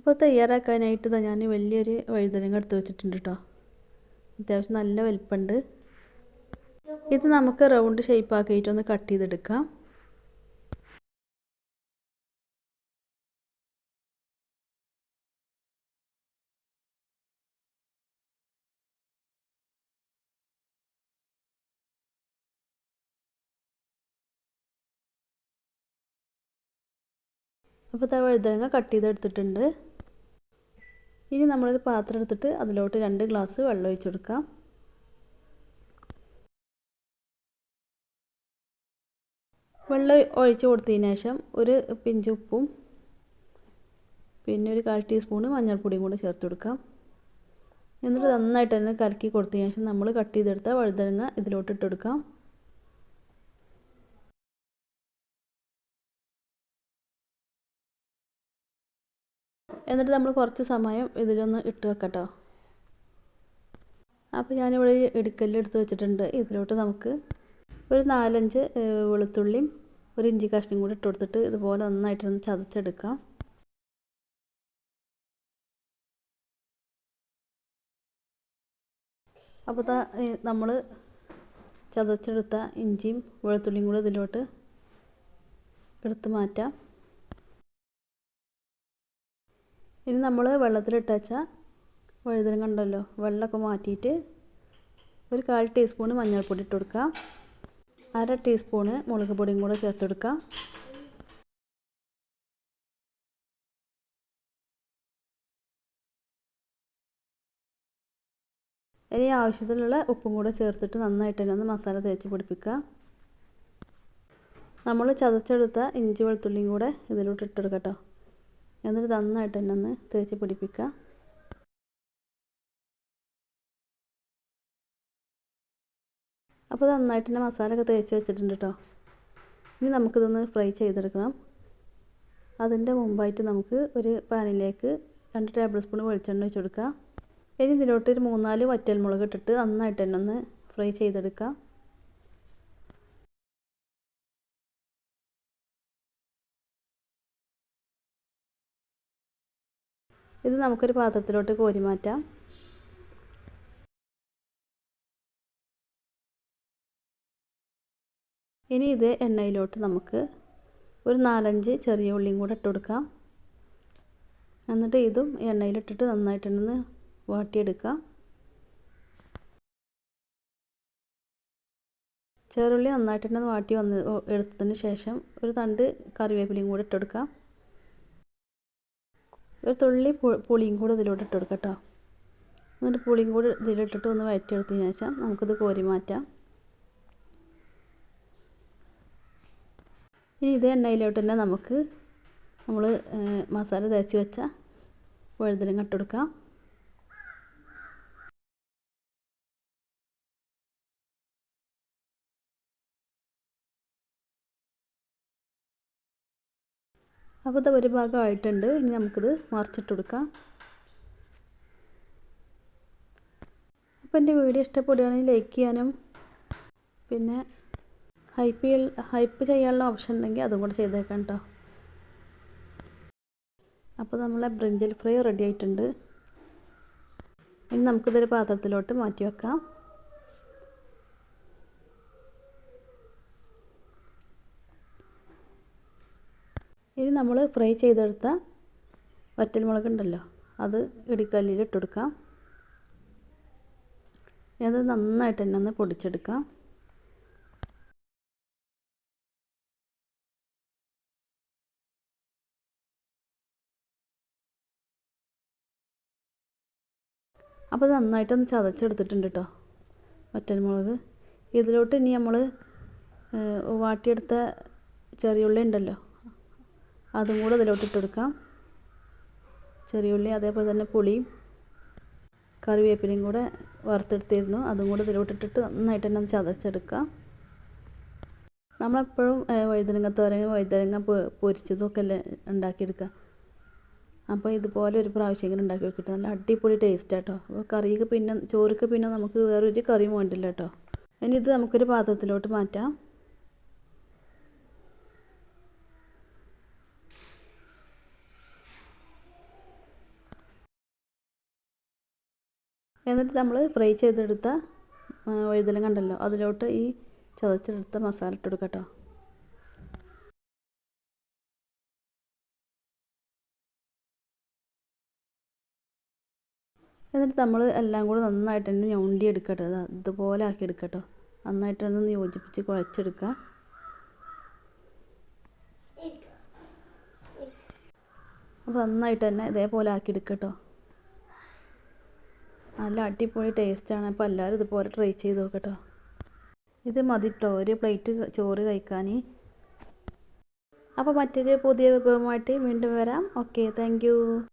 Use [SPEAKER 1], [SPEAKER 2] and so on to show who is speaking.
[SPEAKER 1] അപ്പോൾ തയ്യാറാക്കാനായിട്ട് ഞാൻ വലിയൊരു വഴുതനങ്ങ എടുത്ത് വെച്ചിട്ടുണ്ട് കേട്ടോ അത്യാവശ്യം നല്ല വലിപ്പമുണ്ട് ഇത് നമുക്ക് റൗണ്ട് ഷേപ്പ് ആക്കിയിട്ടൊന്ന് കട്ട് ചെയ്തെടുക്കാം. അപ്പോൾ ആ വഴുതനങ്ങ കട്ട് ചെയ്തെടുത്തിട്ടുണ്ട്. ഇനി നമ്മളൊരു പാത്രം എടുത്തിട്ട് അതിലോട്ട് രണ്ട് ഗ്ലാസ് വെള്ളം ഒഴിച്ചു കൊടുക്കാം. വെള്ളം ഒഴിച്ചു കൊടുത്തതിന് ശേഷം ഒരു പിഞ്ച് ഉപ്പും പിന്നെ ഒരു കാൽ ടീസ്പൂണ് മഞ്ഞൾപ്പൊടിയും കൂടെ ചേർത്ത് കൊടുക്കാം. എന്നിട്ട് നന്നായിട്ട് തന്നെ കലക്കി കൊടുത്തതിന് ശേഷം നമ്മൾ കട്ട് ചെയ്തെടുത്ത വഴുതനങ്ങ ഇതിലോട്ട് ഇട്ട് കൊടുക്കാം. എന്നിട്ട് നമ്മൾ കുറച്ച് സമയം ഇതിലൊന്ന് ഇട്ട് വെക്കട്ടോ. അപ്പോൾ ഞാനിവിടെ ഇടിക്കല്ല് എടുത്ത് വെച്ചിട്ടുണ്ട്. ഇതിലോട്ട് നമുക്ക് ഒരു നാലഞ്ച് വെളുത്തുള്ളിയും ഒരു ഇഞ്ചി കഷ്ണം കൂടി ഇട്ട് കൊടുത്തിട്ട് ഇതുപോലെ നന്നായിട്ടൊന്ന് ചതച്ചെടുക്കാം. അപ്പോൾ നമ്മൾ ചതച്ചെടുത്ത ഇഞ്ചിയും വെളുത്തുള്ളിയും കൂടി ഇതിലോട്ട് എടുത്ത് മാറ്റാം. ഇനി നമ്മൾ വെള്ളത്തിലിട്ട് വെച്ചാൽ വഴുതനം കണ്ടല്ലോ വെള്ളമൊക്കെ മാറ്റിയിട്ട് ഒരു കാൽ ടീസ്പൂൺ മഞ്ഞൾപ്പൊടി ഇട്ട് കൊടുക്കുക അര ടീസ്പൂണ് മുളക് പൊടിയും കൂടെ ചേർത്ത് കൊടുക്കുക ഇനി ആവശ്യത്തിലുള്ള ഉപ്പും കൂടെ ചേർത്തിട്ട് നന്നായിട്ട് തന്നെ ഒന്ന് മസാല തേച്ച് പിടിപ്പിക്കുക. നമ്മൾ ചതച്ചെടുത്ത ഇഞ്ചി വെളുത്തുള്ളിയും കൂടെ ഇതിലോട്ട് ഇട്ടെടുക്കട്ടോ എന്നിട്ട് നന്നായിട്ട് തന്നെ ഒന്ന് തേച്ച് പിടിപ്പിക്കുക. അപ്പോൾ നന്നായിട്ട് തന്നെ മസാലയൊക്കെ തേച്ച് വെച്ചിട്ടുണ്ട് കേട്ടോ. ഇനി നമുക്കിതൊന്ന് ഫ്രൈ ചെയ്തെടുക്കണം. അതിന്റെ മുമ്പായിട്ട് നമുക്ക് ഒരു പാനിലേക്ക് രണ്ട് ടേബിൾ സ്പൂൺ വെളിച്ചെണ്ണ കൊടുക്കുക. ഇനി ഇതിലോട്ട് ഒരു മൂന്നാൽ വറ്റൽമുളക് ഇട്ടിട്ട് നന്നായിട്ട് തന്നെ ഒന്ന് ഫ്രൈ ചെയ്തെടുക്കുക. ഇത് നമുക്കൊരു പാത്രത്തിലോട്ട് കോരി മാറ്റാം. ഇനി ഇത് എണ്ണയിലോട്ട് നമുക്ക് ഒരു നാലഞ്ച് ചെറിയ ഉള്ളിയും കൂടെ ഇട്ട് കൊടുക്കാം. എന്നിട്ട് ഇതും എണ്ണയിലിട്ടിട്ട് നന്നായിട്ടൊന്ന് വാട്ടിയെടുക്കാം. ചെറുള്ളി നന്നായിട്ടൊന്ന് വാട്ടി വന്ന് എടുത്തതിന് ശേഷം ഒരു തണ്ട് കറിവേപ്പിലയും കൂടെ ഇട്ടെടുക്കാം ഒരു തുള്ളി പുളിയും കൂടെ ഇതിലോട്ട് ഇട്ട് കൊടുക്കാം കേട്ടോ എന്നിട്ട് പുളിയും കൂടി ഇതിലിട്ടിട്ട് ഒന്ന് വഴറ്റിയെടുത്തതിന് ശേഷം നമുക്കിത് കോരി മാറ്റാം. ഇനി ഇതേ എണ്ണയിലോട്ട് തന്നെ നമുക്ക് നമ്മൾ മസാല തേച്ച് വെച്ച വഴുതനങ്ങ ഇട്ട് അപ്പോൾ ഇത് ഒരു ഭാഗമായിട്ടുണ്ട് ഇനി നമുക്കിത് മറിച്ചിട്ട് കൊടുക്കാം അപ്പോൾ എന്റെ വീഡിയോ ഇഷ്ടപ്പെടുകയാണെങ്കിൽ ലൈക്ക് ചെയ്യാനും പിന്നെ ഹൈപ്പ് ഹൈപ്പ് ചെയ്യാനുള്ള ഓപ്ഷൻ ഉണ്ടെങ്കിൽ അതും കൂടെ ചെയ്തേക്കാം കേട്ടോ അപ്പോൾ നമ്മളെ ബ്രിഞ്ചൽ ഫ്രൈ റെഡി ആയിട്ടുണ്ട്. ഇനി നമുക്കിതൊരു പാത്രത്തിലോട്ട് മാറ്റി വെക്കാം. ഇനി നമ്മൾ ഫ്രൈ ചെയ്തെടുത്ത വറ്റൽമുളക് ഉണ്ടല്ലോ അത് ഇടിക്കല്ലിൽ ഇട്ടെടുക്കാം അത് നന്നായിട്ട് തന്നെ ഒന്ന് പൊടിച്ചെടുക്കാം. അപ്പോൾ അത് നന്നായിട്ടൊന്ന് ചതച്ചെടുത്തിട്ടുണ്ട് കേട്ടോ വറ്റൽമുളക്. ഇതിലോട്ട് ഇനി നമ്മൾ വാട്ടിയെടുത്ത ചെറിയുള്ളി ഉണ്ടല്ലോ അതും കൂടെ ഇതിലോട്ട് ഇട്ട് കൊടുക്കാം ചെറിയുള്ളി അതേപോലെ തന്നെ പുളിയും കറിവേപ്പിലയും കൂടെ വറുത്തെടുത്തിരുന്നു. അതും കൂടെ ഇതിലോട്ട് ഇട്ടിട്ട് നന്നായിട്ട് തന്നെ ചതച്ചെടുക്കാം നമ്മളെപ്പോഴും വഴുതനങ്ങ തോരങ്ങ വഴുതനങ്ങ പൊരിച്ചതൊക്കെ അല്ലേ ഉണ്ടാക്കിയെടുക്കുക. അപ്പോൾ ഇതുപോലെ ഒരു പ്രാവശ്യം ഇങ്ങനെ ഉണ്ടാക്കി വെക്കിട്ട് നല്ല അടിപൊളി ടേസ്റ്റ് കേട്ടോ അപ്പോൾ കറിക്ക് പിന്നെ ചോറിക്ക് പിന്നെ നമുക്ക് വേറൊരു കറിയും വേണ്ടില്ല കേട്ടോ. ഇനി ഇത് നമുക്കൊരു പാത്രത്തിലോട്ട് മാറ്റാം. എന്നിട്ട് നമ്മൾ ഫ്രൈ ചെയ്തെടുത്ത വഴുതനം കണ്ടല്ലോ അതിലോട്ട് ഈ ചതച്ചെടുത്ത മസാല ഇട്ട് കൊടുക്കട്ടോ എന്നിട്ട് നമ്മൾ എല്ലാം കൂടെ നന്നായിട്ട് തന്നെ ഞൊണ്ടി എടുക്കട്ടോ ഇതുപോലെ ആക്കി എടുക്കട്ടോ നന്നായിട്ട് ഒന്ന് യോജിപ്പിച്ച് കുഴച്ചെടുക്കുക അപ്പോൾ നന്നായിട്ട് തന്നെ ഇതേപോലെ ആക്കി എടുക്കട്ടോ നല്ല അടിപൊളി ടേസ്റ്റാണ്. അപ്പോൾ എല്ലാവരും ഇതുപോലെ ട്രൈ ചെയ്ത് നോക്കട്ടോ. ഇത് മതി കേട്ടോ ഒരു പ്ലേറ്റ് ചോറ് കഴിക്കാൻ അപ്പോൾ മറ്റൊരു പുതിയ വിഭവമായിട്ട് വീണ്ടും വരാം. Okay thank